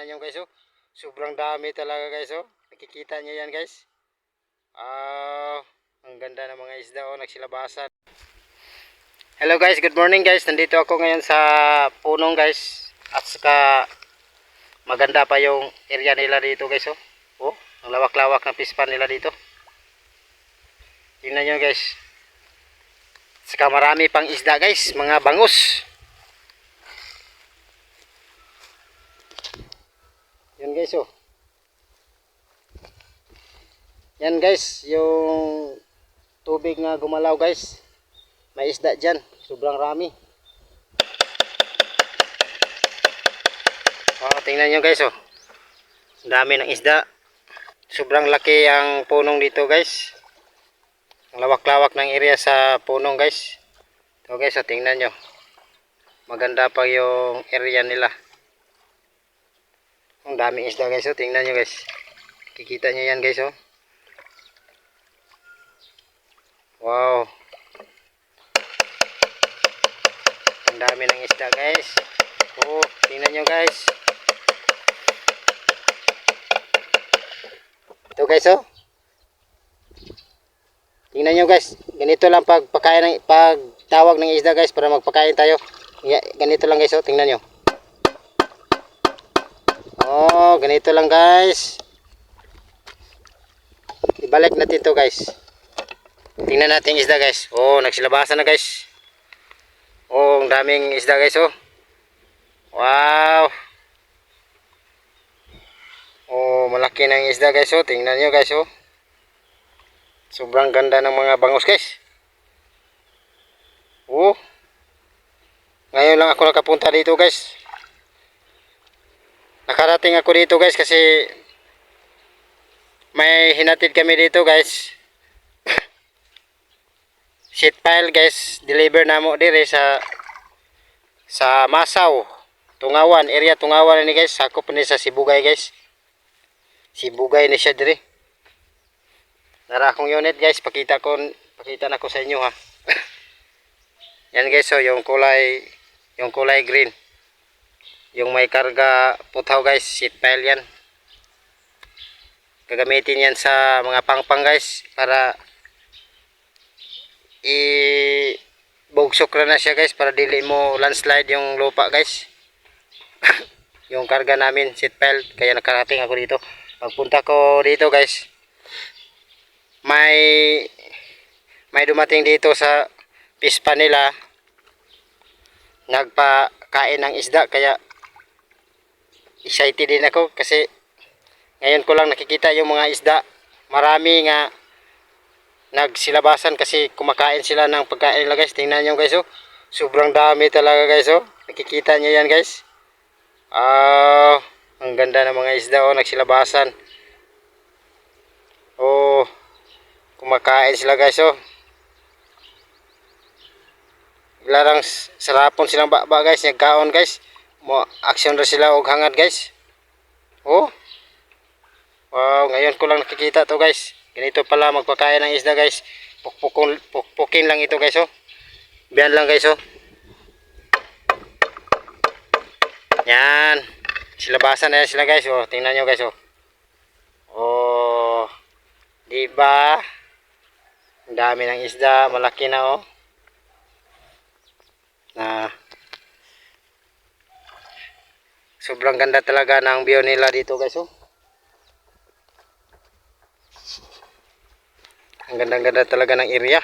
Yan yung guys oh. Sobrang dami talaga guys oh. Nakikita niyo yan guys. Ah, ang ganda ng mga isda oh, nagsilabasan. Hello guys, good morning guys. Nandito ako ngayon sa punong guys. At saka maganda pa yung area nila dito guys oh. Oh, ang lawak-lawak ng pispan nila dito. Tingnan nyo guys. Saka marami pang isda guys, mga bangus. Yan guys oh. Yan guys, yung tubig nga gumalaw guys. May isda dyan, sobrang rami. Oh, tingnan nyo guys oh. Dami ng isda. Sobrang laki ang punong dito guys. Ang lawak-lawak ng area sa punong guys. Ito guys, oh, tingnan nyo. Maganda pa yung area nila. Ang daming isda guys, oh. tingnan nyo guys. Kikita nyo yan guys, oh. Wow. Ang dami ng isda guys. Oh, tingnan nyo guys. Ito guys, oh. Tingnan nyo guys, ganito lang pagpakain ng pagtawag ng isda guys para magpakain tayo. Ganito lang guys, oh, tingnan nyo. Ganito lang guys. Ibalik natin to guys. Tingnan natin isda guys. Oh, nagsilabasan na guys. Oh, ang daming isda guys, oh. Wow. Oh, malaki yung isda guys, oh. Tingnan nyo guys, oh. Sobrang ganda ng mga bangus guys. Oh. Ngayon lang ako nakapunta dito guys. Nakarating ako dito guys kasi may hinatid kami dito guys. Sheet pile guys, deliver na mo dire sa sa Masaw, Tungawan, area Tungawan ni guys, sakop ni sa Sibugay guys. Sibugay ni siya dire. Nara akong unit guys, pakita ko pakita na ko sa inyo ha. Yan guys, so yung kulay yung kulay green. Yung may karga putaw guys, sheet pile yan. Gagamitin yan sa mga pangpang guys para i bugsok na siya guys para dili mo landslide yung lupa guys. yung karga namin sheet pile kaya nakarating ako dito. Pagpunta ko dito guys, may may dumating dito sa pispa nila nagpakain ng isda kaya excited din ako kasi ngayon ko lang nakikita yung mga isda. Marami nga nagsilabasan kasi kumakain sila ng pagkain nila guys. Tingnan nyo guys oh. Sobrang dami talaga guys oh. Nakikita nyo yan guys. Ah ang ganda ng mga isda oh nagsilabasan. Oh kumakain sila guys oh. Larang sarapon silang baba guys nagkaon guys mo action ra sila og hangad guys. Oh wow ngayon ko lang nakikita to guys. Ganito pala magpakain ng isda guys. Pukpukon pukpukin lang ito guys oh biyan lang guys oh yan. Silabasan na yan sila guys oh tingnan nyo guys oh oh di ba? Ang dami ng isda malaki na oh na sobrang ganda talaga ng view nila dito guys oh. Ang ganda ganda talaga ng area